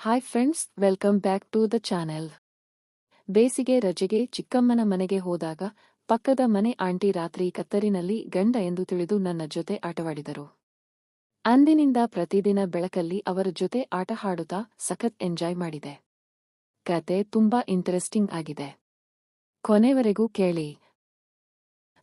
Hi friends welcome back to the channel ಬೇಸಿಗೆ ರಜೆಗೆ ಚಿಕ್ಕಮ್ಮನ ಮನೆಗೆ ಹೋದಾಗ ಪಕ್ಕದ ಮನೆ ಆಂಟಿ ರಾತ್ರಿ ಕತ್ತರಿನಲ್ಲಿ ಗಂಡ ಎಂದು ತಿಳಿದು ನನ್ನ ಜೊತೆ ಆಟವಾಡಿದರು. ಅಂದಿನಿಂದ ಪ್ರತಿದಿನ ಬೆಳಕಲ್ಲಿ ಅವರ ಜೊತೆ ಆಟ ಹಾಡುತ್ತಾ ಸಖತ್ ಎಂಜಾಯ್ ಮಾಡಿದೆ. ಕತೆ ತುಂಬಾ ಇಂಟರೆಸ್ಟಿಂಗ್ ಆಗಿದೆ. ಕೊನೆವರೆಗೂ ಕೇಳಿ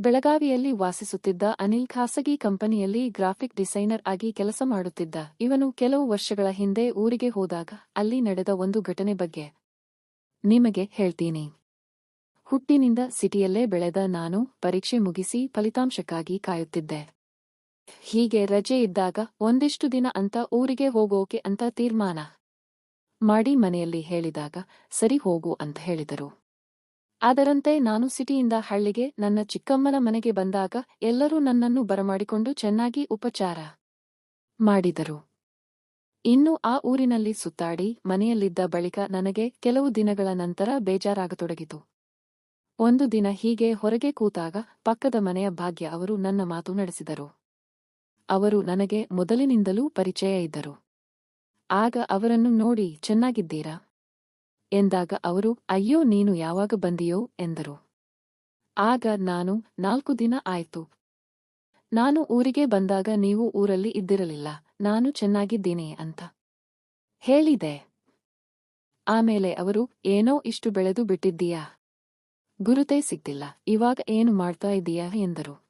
ಬೆಳಗಾವಿಯಲ್ಲಿ ವಾಸಿಸುತ್ತಿದ್ದ ಅನಿಲ್ ಖಾಸಗಿ ಕಂಪನಿಯಲ್ಲಿ ಗ್ರಾಫಿಕ್ ಡಿಸೈನರ್ ಆಗಿ ಕೆಲಸ ಮಾಡುತ್ತಿದ್ದ. ಇವನು ಕೆಲವು ವರ್ಷಗಳ ಹಿಂದೆ ಊರಿಗೆ ಹೋದಾಗ ಅಲ್ಲಿ ನಡೆದ ಒಂದು ಘಟನೆ ಬಗ್ಗೆ ನಿಮಗೆ ಹೇಳ್ತೀನಿ. ಹುಟ್ಟಿನಿಂದ ಸಿಟಿಯಲ್ಲೇ ಬೆಳೆದ ನಾನು ಪರೀಕ್ಷೆ ಮುಗಿಸಿ ಫಲಿತಾಂಶಕ್ಕಾಗಿ ಕಾಯುತ್ತಿದ್ದೆ. ಹೀಗೆ ರಜೆ ಇದ್ದಾಗ ಒಂದಿಷ್ಟು ದಿನ ಅಂತ ಊರಿಗೆ ಹೋಗೋಕೆ ಅಂತ ತೀರ್ಮಾನ ಮಾಡಿ ಮನೆಯಲ್ಲಿ ಹೇಳಿದಾಗ ಸರಿ ಹೋಗು ಅಂತ ಹೇಳಿದರು. ಅದರಂತೆ ನಾನು ಸಿಟಿಯಿಂದ ಹಳ್ಳಿಗೆ, ನನ್ನ ಚಿಕ್ಕಮ್ಮನ ಮನೆಗೆ ಬಂದಾಗ ಎಲ್ಲರೂ ನನ್ನನ್ನು ಬರಮಾಡಿಕೊಂಡು ಚೆನ್ನಾಗಿ ಉಪಚಾರ ಮಾಡಿದರು. ಇನ್ನು ಆ ಊರಿನಲ್ಲಿ ಸುತ್ತಾಡಿ ಮನೆಯಲ್ಲಿದ್ದ ಬಳಿಕ ನನಗೆ ಕೆಲವು ದಿನಗಳ ನಂತರ ಬೇಜಾರಾಗತೊಡಗಿತು. ಒಂದು ದಿನ ಹೀಗೆ ಹೊರಗೆ ಕೂತಾಗ ಪಕ್ಕದ ಮನೆಯ ಭಾಗ್ಯ ಅವರು ನನ್ನ ಮಾತು ನಡೆಸಿದರು. ಅವರು ನನಗೆ ಮೊದಲಿನಿಂದಲೂ ಪರಿಚಯ ಇದ್ದರು. ಆಗ ಅವರನ್ನು ನೋಡಿ, ಚೆನ್ನಾಗಿದ್ದೀರಾ? ಎಂದಾಗ ಅವರು, ಅಯ್ಯೋ, ನೀನು ಯಾವಾಗ ಬಂದಿಯೋ? ಎಂದರು. ಆಗ ನಾನು, ನಾಲ್ಕು ದಿನ ಆಯ್ತು. ನಾನು ಊರಿಗೆ ಬಂದಾಗ ನೀವು ಊರಲ್ಲಿ ಇದ್ದಿರಲಿಲ್ಲ. ನಾನು ಚೆನ್ನಾಗಿದ್ದೀನಿ ಅಂತ ಹೇಳಿದೆ. ಆಮೇಲೆ ಅವರು, ಏನೋ ಇಷ್ಟು ಬೆಳೆದು ಬಿಟ್ಟಿದ್ದೀಯಾ? ಗುರುತೇ ಸಿಗ್ತಿಲ್ಲ. ಇವಾಗ ಏನು ಮಾಡ್ತಾ ಇದ್ದೀಯಾ? ಎಂದರು.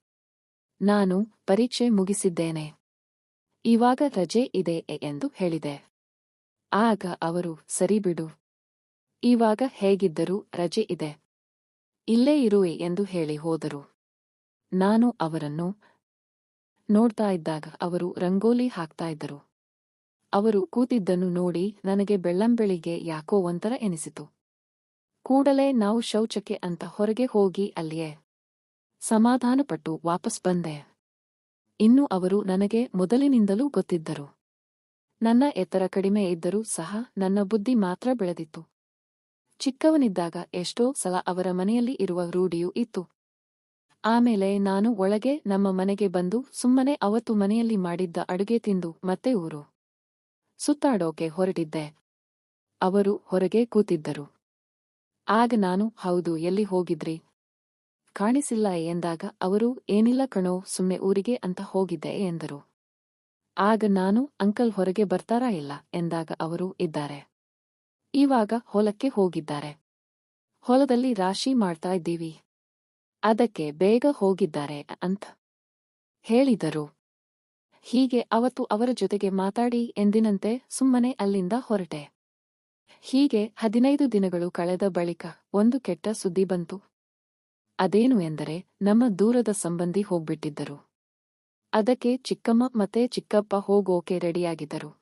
ನಾನು, ಪರೀಕ್ಷೆ ಮುಗಿಸಿದ್ದೇನೆ. ಇವಾಗ ರಜೆ ಇದೆ ಎಂದು ಹೇಳಿದೆ. ಆಗ ಅವರು, ಸರಿ ಬಿಡು. ಇವಾಗ ಹೇಗಿದ್ದರೂ ರಜೆ ಇದೆ. ಇಲ್ಲೇ ಇರುವೆ ಎಂದು ಹೇಳಿ ಹೋದರು. ನಾನು ಅವರನ್ನು ನೋಡ್ತಾ ಇದ್ದಾಗ ಅವರು ರಂಗೋಲಿ ಹಾಕ್ತಾ ಇದ್ದರು. ಅವರು ಕೂತಿದ್ದನ್ನು ನೋಡಿ ನನಗೆ ಬೆಳ್ಳಂಬೆಳಿಗ್ಗೆ ಯಾಕೋ ಒಂಥರ ಎನಿಸಿತು. ಕೂಡಲೇ ನಾವು ಶೌಚಕ್ಕೆ ಅಂತ ಹೊರಗೆ ಹೋಗಿ ಅಲ್ಲಿಯೇ ಸಮಾಧಾನಪಟ್ಟು ವಾಪಸ್ ಬಂದೆ. ಇನ್ನು ಅವರು ನನಗೆ ಮೊದಲಿನಿಂದಲೂ ಗೊತ್ತಿದ್ದರು. ನನ್ನ ಎತ್ತರ ಕಡಿಮೆ ಇದ್ದರೂ ಸಹ ನನ್ನ ಬುದ್ಧಿ ಮಾತ್ರ ಬೆಳೆದಿತ್ತು. ಚಿಕ್ಕವನಿದ್ದಾಗ ಎಷ್ಟೋ ಸಲ ಅವರ ಮನೆಯಲ್ಲಿ ಇರುವ ರೂಢಿಯೂ ಇತ್ತು. ಆಮೇಲೆ ನಾನು ಒಳಗೆ ನಮ್ಮ ಮನೆಗೆ ಬಂದು ಸುಮ್ಮನೆ ಅವತ್ತು ಮನೆಯಲ್ಲಿ ಮಾಡಿದ್ದ ಅಡುಗೆ ತಿಂದು ಮತ್ತೆ ಊರು ಸುತ್ತಾಡೋಕೆ ಹೊರಟಿದ್ದೆ. ಅವರು ಹೊರಗೆ ಕೂತಿದ್ದರು. ಆಗ ನಾನು, ಹೌದು, ಎಲ್ಲಿ ಹೋಗಿದ್ರಿ? ಕಾಣಿಸಿಲ್ಲ ಎಂದಾಗ ಅವರು, ಏನಿಲ್ಲ ಕಣೋ ಸುಮ್ಮನೆ ಊರಿಗೆ ಅಂತ ಹೋಗಿದ್ದೆ ಎಂದರು. ಆಗ ನಾನು, ಅಂಕಲ್ ಹೊರಗೆ ಬರ್ತಾರಾ ಇಲ್ಲ? ಎಂದಾಗ ಅವರು ಇದ್ದಾರೆ. ಇವಾಗ ಹೊಲಕ್ಕೆ ಹೋಗಿದ್ದಾರೆ. ಹೊಲದಲ್ಲಿ ರಾಶಿ ಮಾಡ್ತಾ ಇದ್ದೀವಿ. ಅದಕ್ಕೆ ಬೇಗ ಹೋಗಿದ್ದಾರೆ ಅಂತ ಹೇಳಿದರು. ಹೀಗೆ ಅವತ್ತು ಅವರ ಜೊತೆಗೆ ಮಾತಾಡಿ ಎಂದಿನಂತೆ ಸುಮ್ಮನೆ ಅಲ್ಲಿಂದ ಹೊರಟೆ. ಹೀಗೆ ಹದಿನೈದು ದಿನಗಳು ಕಳೆದ ಬಳಿಕ ಒಂದು ಕೆಟ್ಟ ಸುದ್ದಿ ಬಂತು. ಅದೇನು ಎಂದರೆ ನಮ್ಮ ದೂರದ ಸಂಬಂಧಿ ಹೋಗ್ಬಿಟ್ಟಿದ್ದರು. ಅದಕ್ಕೆ ಚಿಕ್ಕಮ್ಮ ಮತ್ತೆ ಚಿಕ್ಕಪ್ಪ ಹೋಗೋಕೆ ರೆಡಿಯಾಗಿದ್ದರು.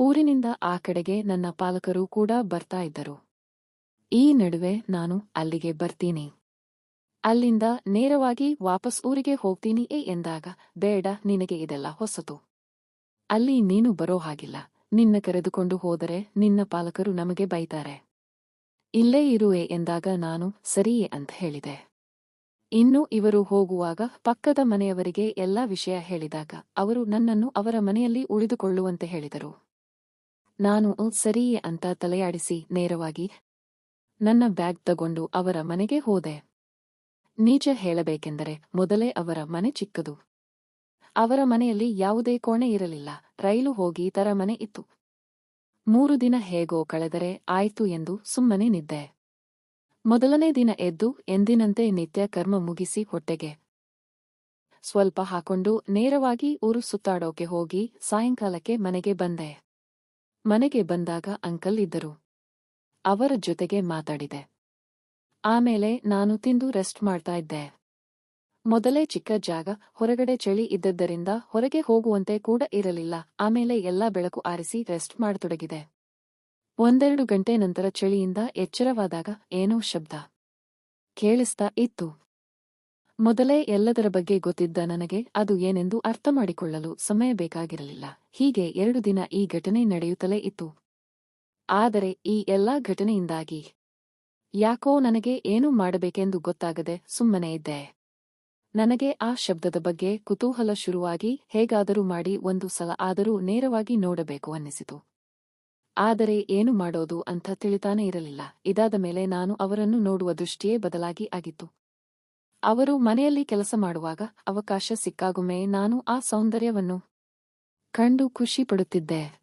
ಊರಿನಿಂದ ಆ ಕಡೆಗೆ ನನ್ನ ಪಾಲಕರು ಕೂಡ ಬರ್ತಾ ಇದ್ದರು. ಈ ನಡುವೆ ನಾನು ಅಲ್ಲಿಗೆ ಬರ್ತೀನಿ. ಅಲ್ಲಿಂದ ನೇರವಾಗಿ ವಾಪಸ್ ಊರಿಗೆ ಹೋಗ್ತೀನಿ ಎಂದಾಗ, ಬೇಡ, ನಿನಗೆ ಇದೆಲ್ಲ ಹೊಸತು. ಅಲ್ಲಿ ನೀನು ಬರೋ ಹಾಗಿಲ್ಲ. ನಿನ್ನ ಕರೆದುಕೊಂಡು ಹೋದರೆ ನಿನ್ನ ಪಾಲಕರು ನಮಗೆ ಬೈತಾರೆ. ಇಲ್ಲೇ ಇರುವೆ ಎಂದಾಗ ನಾನು ಸರಿಯೇ ಅಂತ ಹೇಳಿದೆ. ಇನ್ನು ಇವರು ಹೋಗುವಾಗ ಪಕ್ಕದ ಮನೆಯವರಿಗೆ ಎಲ್ಲಾ ವಿಷಯ ಹೇಳಿದಾಗ ಅವರು ನನ್ನನ್ನು ಅವರ ಮನೆಯಲ್ಲಿ ಉಳಿದುಕೊಳ್ಳುವಂತೆ ಹೇಳಿದರು. ನಾನು ಸರಿಯೇ ಅಂತ ತಲೆಯಾಡಿಸಿ ನೇರವಾಗಿ, ನನ್ನ ಬ್ಯಾಗ್ ತಗೊಂಡು ಅವರ ಮನೆಗೆ ಹೋದೆ. ನೀಚ ಹೇಳಬೇಕೆಂದರೆ ಮೊದಲೇ ಅವರ ಮನೆ ಚಿಕ್ಕದು. ಅವರ ಮನೆಯಲ್ಲಿ ಯಾವುದೇ ಕೋಣೆ ಇರಲಿಲ್ಲ. ರೈಲು ಹೋಗಿ ತರ ಮನೆ ಇತ್ತು. ಮೂರು ದಿನ ಹೇಗೋ ಕಳೆದರೆ ಆಯ್ತು ಎಂದು ಸುಮ್ಮನೆ ನಿದ್ದೆ. ಮೊದಲನೇ ದಿನ ಎದ್ದು ಎಂದಿನಂತೆ ನಿತ್ಯ ಕರ್ಮ ಮುಗಿಸಿ ಹೊಟ್ಟೆಗೆ. ಸ್ವಲ್ಪ ಹಾಕೊಂಡು ನೇರವಾಗಿ ಊರು ಸುತ್ತಾಡೋಕೆ ಹೋಗಿ ಸಾಯಂಕಾಲಕ್ಕೆ ಮನೆಗೆ ಬಂದೆ. ಮನೆಗೆ ಬಂದಾಗ ಅಂಕಲ್ ಇದ್ದರು. ಅವರ ಜೊತೆಗೆ ಮಾತಾಡಿದೆ. ಆಮೇಲೆ ನಾನು ತಿಂದು ರೆಸ್ಟ್ ಮಾಡ್ತಾ ಇದ್ದೆ. ಮೊದಲೇ ಚಿಕ್ಕ ಜಾಗ, ಹೊರಗಡೆ ಚಳಿ ಇದ್ದದ್ದರಿಂದ ಹೊರಗೆ ಹೋಗುವಂತೆ ಕೂಡ ಇರಲಿಲ್ಲ. ಆಮೇಲೆ ಎಲ್ಲಾ ಬೆಳಕು ಆರಿಸಿ ರೆಸ್ಟ್ ಮಾಡತೊಡಗಿದೆ. ಒಂದೆರಡು ಗಂಟೆ ನಂತರ ಚಳಿಯಿಂದ ಎಚ್ಚರವಾದಾಗ ಏನೋ ಶಬ್ದ. ಕೇಳಿಸ್ತಾ ಇತ್ತು. ಮೊದಲೇ ಎಲ್ಲದರ ಬಗ್ಗೆ ಗೊತ್ತಿದ್ದ ನನಗೆ ಅದು ಏನೆಂದು ಅರ್ಥ ಮಾಡಿಕೊಳ್ಳಲು ಸಮಯ ಬೇಕಾಗಿರಲಿಲ್ಲ. ಹೀಗೆ ಎರಡು ದಿನ ಈ ಘಟನೆ ನಡೆಯುತ್ತಲೇ ಇತ್ತು. ಆದರೆ ಈ ಎಲ್ಲಾ ಘಟನೆಯಿಂದಾಗಿ ಯಾಕೋ ನನಗೆ ಏನು ಮಾಡಬೇಕೆಂದು ಗೊತ್ತಾಗದೆ ಸುಮ್ಮನೆ ಇದ್ದೆ. ನನಗೆ ಆ ಶಬ್ದದ ಬಗ್ಗೆ ಕುತೂಹಲ ಶುರುವಾಗಿ ಹೇಗಾದರೂ ಮಾಡಿ ಒಂದು ಸಲ ಆದರೂ ನೇರವಾಗಿ ನೋಡಬೇಕು ಅನ್ನಿಸಿತು. ಆದರೆ ಏನು ಮಾಡೋದು ಅಂತ ತಿಳಿತಾನೇ ಇರಲಿಲ್ಲ. ಇದಾದ ಮೇಲೆ ನಾನು ಅವರನ್ನು ನೋಡುವ ದೃಷ್ಟಿಯೇ ಬದಲಾಗಿ ಆಗಿತ್ತು. ಅವರು ಮನೆಯಲ್ಲಿ ಕೆಲಸ ಮಾಡುವಾಗ ಅವಕಾಶ ಸಿಕ್ಕಾಗೊಮ್ಮೆ ನಾನು ಆ ಸೌಂದರ್ಯವನ್ನು ಕಂಡು ಖುಷಿ ಪಡುತ್ತಿದ್ದೆ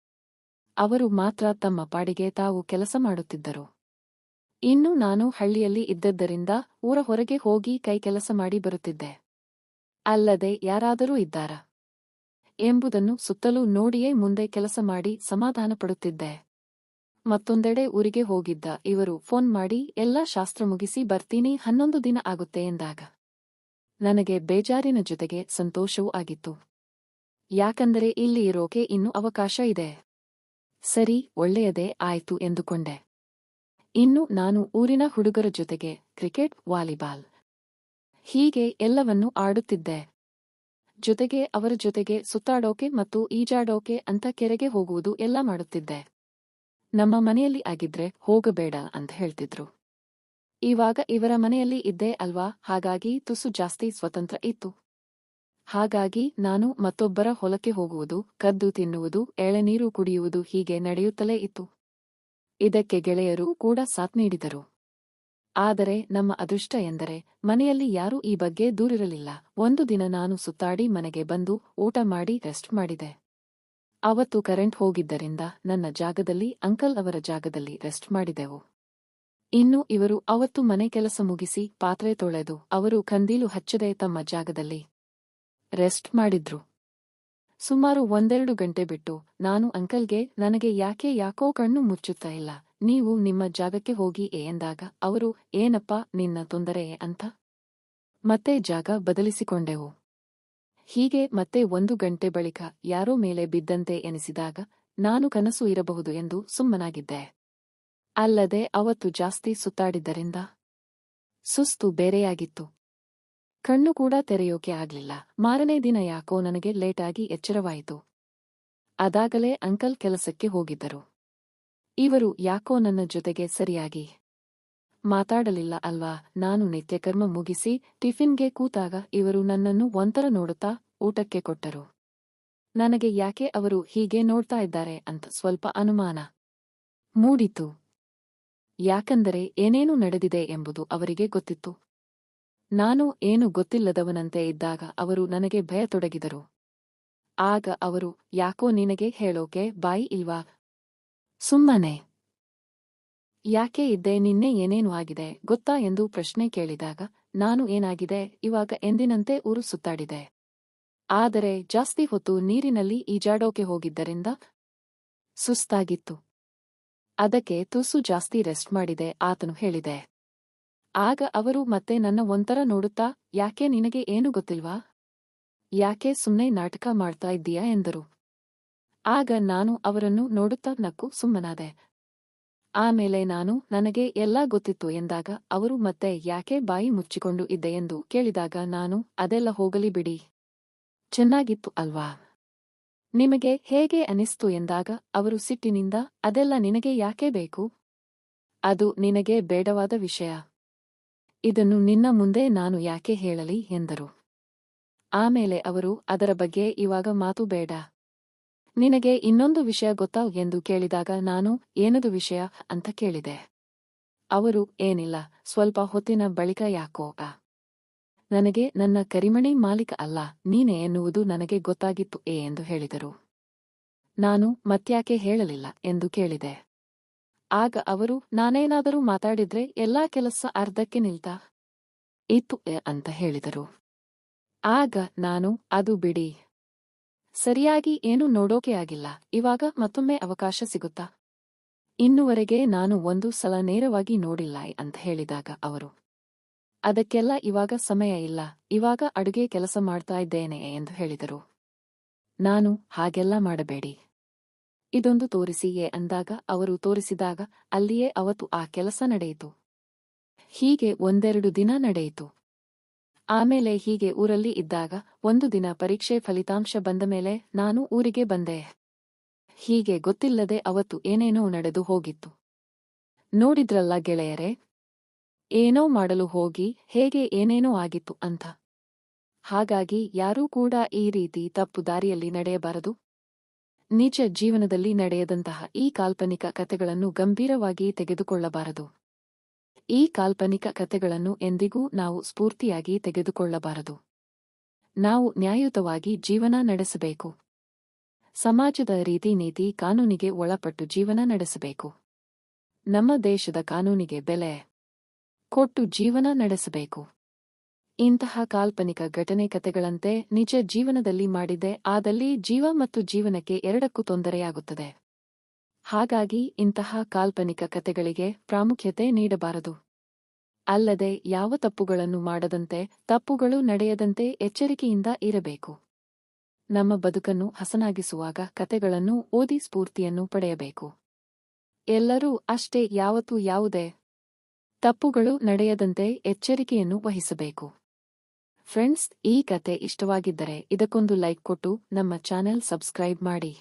ಅವರು ಮಾತ್ರ ತಮ್ಮ ಪಾಡಿಗೆ ತಾವು ಕೆಲಸ ಮಾಡುತ್ತಿದ್ದರು. ಇನ್ನು ನಾನು ಹಳ್ಳಿಯಲ್ಲಿ ಇದ್ದದ್ದರಿಂದ ಊರ ಹೊರಗೆ ಹೋಗಿ ಕೈ ಕೆಲಸ ಮಾಡಿ ಬರುತ್ತಿದ್ದೆ. ಅಲ್ಲದೆ ಯಾರಾದರೂ ಇದ್ದಾರಾ ಎಂಬುದನ್ನು ಸುತ್ತಲೂ ನೋಡಿಯೇ ಮುಂದೆ ಕೆಲಸ ಮಾಡಿ ಸಮಾಧಾನ ಪಡುತ್ತಿದ್ದೆ ಮತ್ತೊಂದೆಡೆ ಊರಿಗೆ ಹೋಗಿದ್ದ ಇವರು ಫೋನ್ ಮಾಡಿ, ಎಲ್ಲಾ ಶಾಸ್ತ್ರ ಮುಗಿಸಿ ಬರ್ತೀನಿ, ಹನ್ನೊಂದು ದಿನ ಆಗುತ್ತೆ ಎಂದಾಗ. ನನಗೆ ಬೇಜಾರಿನ ಜೊತೆಗೆ ಸಂತೋಷವೂ ಆಗಿತ್ತು. ಯಾಕಂದರೆ ಇಲ್ಲಿ ಇರೋಕೆ ಇನ್ನೂ ಅವಕಾಶ ಇದೆ. ಸರಿ, ಒಳ್ಳೆಯದೇ ಆಯ್ತು ಎಂದುಕೊಂಡೆ. ಇನ್ನು ನಾನು ಊರಿನ ಹುಡುಗರ ಜೊತೆಗೆ ಕ್ರಿಕೆಟ್, ವಾಲಿಬಾಲ್ ಹೀಗೆ ಎಲ್ಲವನ್ನೂ ಆಡುತ್ತಿದ್ದೆ. ಜೊತೆಗೆ ಅವರ ಜೊತೆಗೆ ಸುತ್ತಾಡೋಕೆ ಮತ್ತು ಈಜಾಡೋಕೆ ಅಂತ ಕೆರೆಗೆ ಹೋಗುವುದು ಎಲ್ಲ ಮಾಡುತ್ತಿದ್ದೆ. ನಮ್ಮ ಮನೆಯಲ್ಲಿ ಆಗಿದ್ರೆ ಹೋಗಬೇಡ ಅಂತ ಹೇಳ್ತಿದ್ರು. ಇವಾಗ ಇವರ ಮನೆಯಲ್ಲಿ ಇದ್ದೇ ಅಲ್ವಾ? ಹಾಗಾಗಿ ತುಸು ಜಾಸ್ತಿ ಸ್ವತಂತ್ರ ಇತ್ತು. ಹಾಗಾಗಿ ನಾನು ಮತ್ತೊಬ್ಬರ ಹೊಲಕ್ಕೆ ಹೋಗುವುದು, ಕದ್ದು ತಿನ್ನುವುದು ಎಳೆನೀರು ಕುಡಿಯುವುದು ಹೀಗೆ ನಡೆಯುತ್ತಲೇ ಇತ್ತು. ಇದಕ್ಕೆ ಗೆಳೆಯರು ಕೂಡ ಸಾಥ್ ನೀಡಿದರು. ಆದರೆ ನಮ್ಮ ಅದೃಷ್ಟ ಎಂದರೆ ಮನೆಯಲ್ಲಿ ಯಾರೂ ಈ ಬಗ್ಗೆ ದೂರಿರಲಿಲ್ಲ. ಒಂದು ದಿನ ನಾನು ಸುತ್ತಾಡಿ ಮನೆಗೆ ಬಂದು ಊಟ ಮಾಡಿ ರೆಸ್ಟ್ ಮಾಡಿದೆ. ಅವತ್ತು ಕರೆಂಟ್ ಹೋಗಿದ್ದರಿಂದ ನನ್ನ ಜಾಗದಲ್ಲಿ ಅಂಕಲ್ ಅವರ ಜಾಗದಲ್ಲಿ ರೆಸ್ಟ್ ಮಾಡಿದೆವು. ಇನ್ನು ಇವರು ಅವತ್ತು ಮನೆ ಕೆಲಸ ಮುಗಿಸಿ ಪಾತ್ರೆ ತೊಳೆದು ಅವರು ಕಂದೀಲು ಹಚ್ಚದೆ ತಮ್ಮ ಜಾಗದಲ್ಲಿ ರೆಸ್ಟ್ ಮಾಡಿದ್ರು. ಸುಮಾರು ಒಂದೆರಡು ಗಂಟೆ ಬಿಟ್ಟು ನಾನು ಅಂಕಲ್ಗೆ ನನಗೆ ಯಾಕೆ ಯಾಕೋ ಕಣ್ಣು ಮುಚ್ಚುತ್ತಾ ಇಲ್ಲ, ನೀವು ನಿಮ್ಮ ಜಾಗಕ್ಕೆ ಹೋಗಿ ಎಂದಾಗ ಅವರು, ಏನಪ್ಪ ನಿನ್ನ ತೊಂದರೆ ಅಂತ. ಮತ್ತೆ ಜಾಗ ಬದಲಿಸಿಕೊಂಡೆವು. ಹೀಗೆ ಮತ್ತೆ ಒಂದು ಗಂಟೆ ಬಳಿಕ ಯಾರೋ ಮೇಲೆ ಬಿದ್ದಂತೆ ಎನಿಸಿದಾಗ ನಾನು ಕನಸು ಇರಬಹುದು ಎಂದು ಸುಮ್ಮನಾಗಿದ್ದೆ. ಅಲ್ಲದೆ ಅವತ್ತು ಜಾಸ್ತಿ ಸುತ್ತಾಡಿದ್ದರಿಂದ ಸುಸ್ತು ಬೇರೆಯಾಗಿತ್ತು. ಕಣ್ಣು ಕೂಡ ತೆರೆಯೋಕೆ ಆಗ್ಲಿಲ್ಲ. ಮಾರನೇ ದಿನ ಯಾಕೋ ನನಗೆ ಲೇಟಾಗಿ ಎಚ್ಚರವಾಯಿತು. ಅದಾಗಲೇ ಅಂಕಲ್ ಕೆಲಸಕ್ಕೆ ಹೋಗಿದ್ದರು. ಇವರು ಯಾಕೋ ನನ್ನ ಜೊತೆಗೆ ಸರಿಯಾಗಿ ಮಾತಾಡಲಿಲ್ಲ ಅಲ್ವಾ? ನಾನು ನಿತ್ಯಕರ್ಮ ಮುಗಿಸಿ ಟಿಫಿನ್ಗೆ ಕೂತಾಗ ಇವರು ನನ್ನನ್ನು ಒಂಥರ ನೋಡುತ್ತಾ ಊಟಕ್ಕೆ ಕೊಟ್ಟರು. ನನಗೆ ಯಾಕೆ ಅವರು ಹೀಗೆ ನೋಡ್ತಾ ಇದ್ದಾರೆ ಅಂತ ಸ್ವಲ್ಪ ಅನುಮಾನ. ಮೂಡಿತು. ಯಾಕಂದರೆ ಏನೇನು ನಡೆದಿದೆ ಎಂಬುದು ಅವರಿಗೆ ಗೊತ್ತಿತ್ತು. ನಾನು ಏನು ಗೊತ್ತಿಲ್ಲದವನಂತೆ ಇದ್ದಾಗ ಅವರು ನನಗೆ ಭಯತೊಡಗಿದರು. ಆಗ ಅವರು, ಯಾಕೋ ನಿನಗೆ ಹೇಳೋಕೆ ಬಾಯಿ ಇಲ್ವಾ? ಸುಮ್ಮನೆ. ಯಾಕೆ ಇದ್ದೆ, ನಿನ್ನೆ ಏನೇನು ಆಗಿದೆ ಗೊತ್ತಾ ಎಂದು ಪ್ರಶ್ನೆ ಕೇಳಿದಾಗ, ನಾನು ಏನಾಗಿದೆ, ಇವಾಗ ಎಂದಿನಂತೆ ಊರು ಸುತ್ತಾಡಿದೆ. ಆದರೆ ಜಾಸ್ತಿ ಹೊತ್ತು ನೀರಿನಲ್ಲಿ ಈಜಾಡೋಕೆ ಹೋಗಿದ್ದರಿಂದ ಸುಸ್ತಾಗಿತ್ತು. ಅದಕ್ಕೆ ತುಸು ಜಾಸ್ತಿ ರೆಸ್ಟ್ ಮಾಡಿದೆ, ಆತನು ಹೇಳಿದೆ. ಆಗ ಅವರು ಮತ್ತೆ ನನ್ನ ಒಂಥರ ನೋಡುತ್ತಾ, ಯಾಕೆ ನಿನಗೆ ಏನು ಗೊತ್ತಿಲ್ವಾ? ಯಾಕೆ ಸುಮ್ಮನೆ ನಾಟಕ ಮಾಡ್ತಾ ಇದ್ದೀಯಾ ಎಂದರು. ಆಗ ನಾನು ಅವರನ್ನು ನೋಡುತ್ತಾ ನಕ್ಕು ಸುಮ್ಮನಾದೆ. ಆಮೇಲೆ ನಾನು, ನನಗೆ ಎಲ್ಲಾ ಗೊತ್ತಿತ್ತು ಎಂದಾಗ ಅವರು ಮತ್ತೆ ಯಾಕೆ ಬಾಯಿ ಮುಚ್ಚಿಕೊಂಡು ಇದ್ದೆ ಎಂದು ಕೇಳಿದಾಗ ನಾನು, ಅದೆಲ್ಲ ಹೋಗಲಿ ಬಿಡಿ. ಚೆನ್ನಾಗಿತ್ತು ಅಲ್ವಾ? ನಿಮಗೆ ಹೇಗೆ ಅನಿಸ್ತು ಎಂದಾಗ ಅವರು ಸಿಟ್ಟಿನಿಂದ, ಅದೆಲ್ಲ ನಿನಗೆ ಯಾಕೆ ಬೇಕು? ಅದು ನಿನಗೆ ಬೇಡವಾದ ವಿಷಯ. ಇದನ್ನು ನಿನ್ನ ಮುಂದೆ ನಾನು ಯಾಕೆ ಹೇಳಲಿ ಎಂದರು. ಆಮೇಲೆ ಅವರು, ಅದರ ಬಗ್ಗೆ ಇವಾಗ ಮಾತು ಬೇಡ. ನಿನಗೆ ಇನ್ನೊಂದು ವಿಷಯ ಗೊತ್ತಾ ಎಂದು ಕೇಳಿದಾಗ ನಾನು, ಏನದು ವಿಷಯ? ಅಂತ ಕೇಳಿದೆ. ಅವರು, ಏನಿಲ್ಲ, ಸ್ವಲ್ಪ ಹೊತ್ತಿನ ಬಳಿಕ ಯಾಕೋ ಆ? ನನಗೆ ನನ್ನ ಕರಿಮಣಿ ಮಾಲೀಕ ಅಲ್ಲ, ನೀನೆ ಎನ್ನುವುದು ನನಗೆ ಗೊತ್ತಾಗಿತ್ತು, ಏ ಎಂದು ಹೇಳಿದರು. ನಾನು ಮತ್ಯಾಕೆ ಹೇಳಲಿಲ್ಲ? ಎಂದು ಕೇಳಿದೆ. ಆಗ ಅವರು, ನಾನೇನಾದರೂ ಮಾತಾಡಿದ್ರೆ ಎಲ್ಲಾ ಕೆಲಸ ಅರ್ಧಕ್ಕೆ ನಿಲ್ತಾ? ಇತ್ತು ಎ ಅಂತ ಹೇಳಿದರು. ಆಗ ನಾನು, ಅದು ಬಿಡಿ ಸರಿಯಾಗಿ ಏನು ನೋಡೋಕೆ ಆಗಿಲ್ಲ. ಇವಾಗ ಮತ್ತೊಮ್ಮೆ ಅವಕಾಶ ಸಿಗುತ್ತಾ? ಇನ್ನುವರೆಗೆ ನಾನು ಒಂದು ಸಲ ನೇರವಾಗಿ ನೋಡಿಲ್ಲ ಅಂತ ಹೇಳಿದಾಗ ಅವರು, ಅದಕ್ಕೆಲ್ಲ ಇವಾಗ ಸಮಯ ಇಲ್ಲ. ಇವಾಗ ಅಡುಗೆ ಕೆಲಸ ಮಾಡ್ತಾ ಇದ್ದೇನೆ ಎಂದು ಹೇಳಿದರು. ನಾನು ಹಾಗೆಲ್ಲ ಮಾಡಬೇಡಿ. ಇದೊಂದು ತೋರಿಸಿಯೇ ಅಂದಾಗ ಅವರು ತೋರಿಸಿದಾಗ ಅಲ್ಲಿಯೇ ಅವತ್ತು ಆ ಕೆಲಸ ನಡೆಯಿತು. ಹೀಗೆ ಒಂದೆರಡು ದಿನ ನಡೆಯಿತು. ಆಮೇಲೆ ಹೀಗೆ ಊರಲ್ಲಿ ಇದ್ದಾಗ ಒಂದು ದಿನ ಪರೀಕ್ಷೆ ಫಲಿತಾಂಶ ಬಂದ ಮೇಲೆ ನಾನು ಊರಿಗೆ ಬಂದೆ. ಹೀಗೆ ಗೊತ್ತಿಲ್ಲದೆ ಅವತ್ತು ಏನೇನೋ ನಡೆದು ಹೋಗಿತ್ತು. ನೋಡಿದ್ರಲ್ಲ ಗೆಳೆಯರೇ? ಏನೋ ಮಾಡಲು ಹೋಗಿ ಹೇಗೆ ಏನೇನೋ ಆಗಿತ್ತು ಅಂತ. ಹಾಗಾಗಿ ಯಾರೂ ಕೂಡ ಈ ರೀತಿ ತಪ್ಪು ದಾರಿಯಲ್ಲಿ ನಡೆಯಬಾರದು. ನಿಜ ಜೀವನದಲ್ಲಿ ನಡೆಯದಂತಹ ಈ ಕಾಲ್ಪನಿಕ ಕಥೆಗಳನ್ನು ಗಂಭೀರವಾಗಿ ತೆಗೆದುಕೊಳ್ಳಬಾರದು. ಈ ಕಾಲ್ಪನಿಕ ಕಥೆಗಳನ್ನು ಎಂದಿಗೂ ನಾವು ಸ್ಫೂರ್ತಿಯಾಗಿ ತೆಗೆದುಕೊಳ್ಳಬಾರದು. ನಾವು ನ್ಯಾಯಯುತವಾಗಿ ಜೀವನ ನಡೆಸಬೇಕು. ಸಮಾಜದ ರೀತಿ ನೀತಿ ಕಾನೂನಿಗೆ ಒಳಪಟ್ಟು ಜೀವನ ನಡೆಸಬೇಕು. ನಮ್ಮ ದೇಶದ ಕಾನೂನಿಗೆ ಬೆಲೆ ಕೊಟ್ಟು ಜೀವನ ನಡೆಸಬೇಕು. ಇಂತಹ ಕಾಲ್ಪನಿಕ ಘಟನೆ ಕಥೆಗಳಂತೆ ನಿಜ ಜೀವನದಲ್ಲಿ ಮಾಡಿದೆ, ಆದಲ್ಲಿ ಜೀವ ಮತ್ತು ಜೀವನಕ್ಕೆ ಎರಡಕ್ಕೂ ತೊಂದರೆಯಾಗುತ್ತದೆ. ಹಾಗಾಗಿ ಇಂತಹ ಕಾಲ್ಪನಿಕ ಕತೆಗಳಿಗೆ ಪ್ರಾಮುಖ್ಯತೆ ನೀಡಬಾರದು. ಅಲ್ಲದೆ ಯಾವ ತಪ್ಪುಗಳನ್ನು ಮಾಡದಂತೆ ತಪ್ಪುಗಳು ನಡೆಯದಂತೆ ಎಚ್ಚರಿಕೆಯಿಂದ ಇರಬೇಕು. ನಮ್ಮ ಬದುಕನ್ನು ಹಸನಾಗಿಸುವಾಗ ಕತೆಗಳನ್ನು ಓದಿ ಸ್ಫೂರ್ತಿಯನ್ನು ಪಡೆಯಬೇಕು. ಎಲ್ಲರೂ ಅಷ್ಟೇ ಯಾವತ್ತೂ ಯಾವುದೇ ತಪ್ಪುಗಳು ನಡೆಯದಂತೆ ಎಚ್ಚರಿಕೆಯನ್ನು ವಹಿಸಬೇಕು. ಫ್ರೆಂಡ್ಸ್, ಈ ಕತೆ ಇಷ್ಟವಾಗಿದ್ದರೆ ಇದಕ್ಕೊಂದು ಲೈಕ್ ಕೊಟ್ಟು ನಮ್ಮ ಚಾನೆಲ್ ಸಬ್ಸ್ಕ್ರೈಬ್ ಮಾಡಿ.